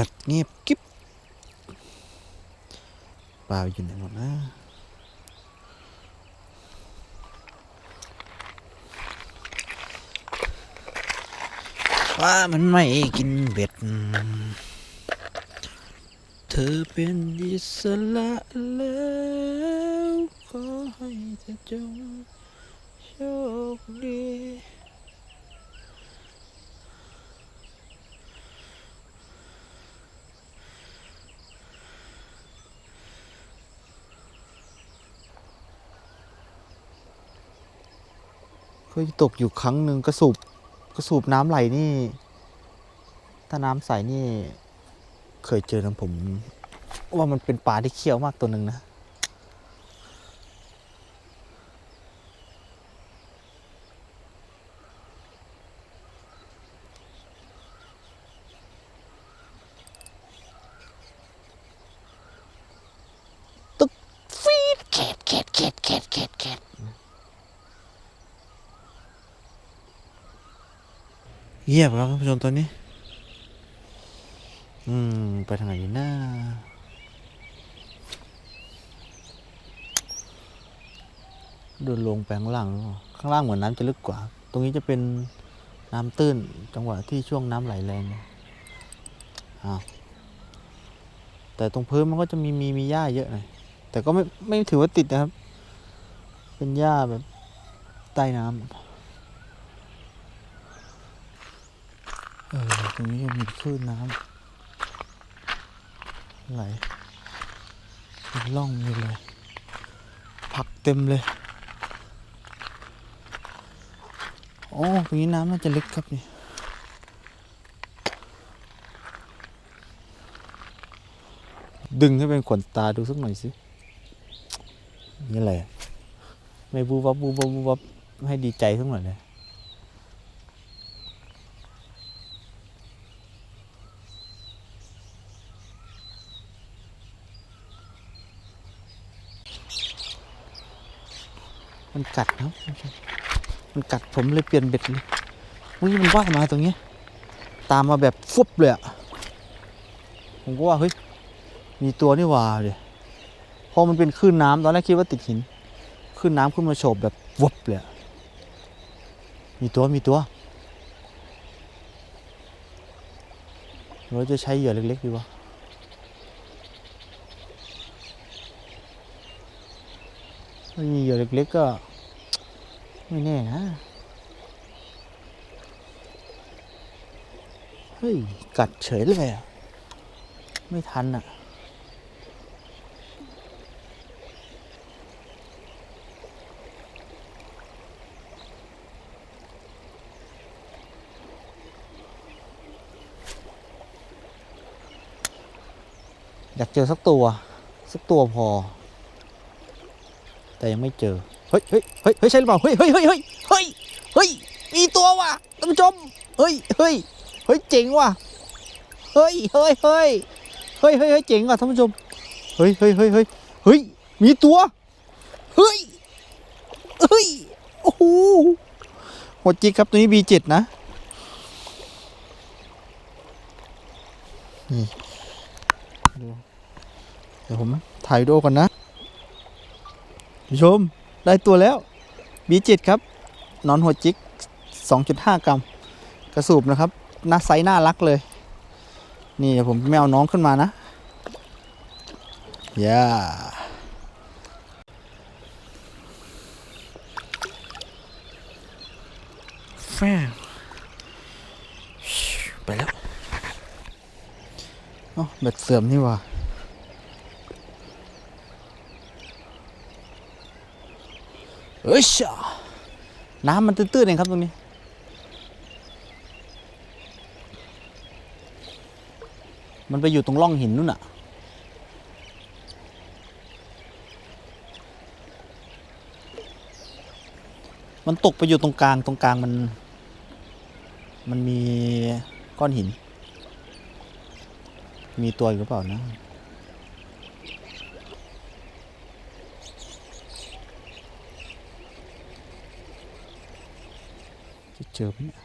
แบบเงียบกิ๊บปลาอยู่ไหนหมดนะว่ามันไม่กินเบ็ด เธอเป็นอิสระแล้วขอให้เธอจงโชคดี ยตกอยู่ครั้งหนึ่งกระสูบกระสูบน้ำไหลนี่ ถ้าน้ำใสนี่ เคยเจอนะผม ว่ามันเป็นปลาที่เขี้ยวมากตัวหนึ่งนะตึกฟีดเข็ดเข็ดเข็ดเข็ดเข็ดเข็ด เงียบครับท่านผู้ชมตอนนี้ อืม ไปทางไหนนะเดินลงไปข้างล่าง ข้างล่างเหมือนน้ำจะลึกกว่า ตรงนี้จะเป็นน้ำตื้น จังหวะที่ช่วงน้ำไหลแรงอ้าวแต่ตรงพื้นมันก็จะมีมีมีหญ้าเยอะหน่อยแต่ก็ไม่ไม่ถือว่าติดนะครับ เป็นหญ้าแบบใต้น้ำ เออตรงนี้ก็มีคลื่นน้ำไหลมีร่องมีเลยผักเต็มเลยโอ๋อตรงนี้น้ำน่าจะลึกครับนี่ดึงให้เป็นขนตาดูสักหน่อยสิ นี่อะไร ไม่บูบับบูบับบูบับให้ดีใจสักหน่อยเลย มันกัดนะมันกัดผมเลยเปลี่ยนเบ็ดเลยอุ้ยมันว่ายมาตรงนี้ ตามมาแบบฟุบเลยอะผมก็ว่าเฮ้ยมีตัวนี่ว่าเดี๋ยวพอมันเป็นคลื่นน้ำตอนแรกคิดว่าติดหินคลื่นน้ำขึ้นมาโฉบแบบวบเลยมีตัวมีตัวเราจะใช้เหยื่อเล็กๆดีวะ ถ้ามีเหยื่อเล็กๆก็ ไม่แน่นะ เฮ้ย กัดเฉยเลยอะไม่ทันอะอยากเจอสักตัว สักตัวพอ แต่ยังไม่เจอ เฮ้ยเฮ้ยเฮ้ยเฮ้ยใช่หรือเปล่า เฮ้ยเฮ้ยเฮ้ยเฮ้ยเฮ้ยเฮ้ยมีตัวว่ะท่านผู้ชม เฮ้ยเฮ้ยเฮ้ยเจ๋งว่ะ เฮ้ยเฮ้ยเฮ้ยเฮ้ยเฮ้ยเฮ้ยเจ๋งว่ะท่านผู้ชม เฮ้ยเฮ้ยเฮ้ยเฮ้ยเฮ้ยมีตัว เฮ้ยเฮ้ยโอ้โหโหดจริงครับตัวนี้ B7 นะนี่ดูเดี๋ยวผมถ่ายดีโอก่อนนะ ผู้ชมได้ตัวแล้ว B7 ครับหนอนหัวจิก 2.5 กรัม กระสูบนะครับหน้าไซส์น่ารักเลย นี่เดี๋ยวผมไม่เอาน้องขึ้นมานะย่าแฟงไปแล้วเอ๋อแบตเสื่อมนี่หว่า เอ้ยชน้ำมันตื้นๆเองครับตรงนี้ มันไปอยู่ตรงร่องหินนู่นน่ะมันตกไปอยู่ตรงกลางตรงกลางมัน มันมีก้อนหิน มีตัวอยู่หรือเปล่านะ จะเจอไหมเนี่ย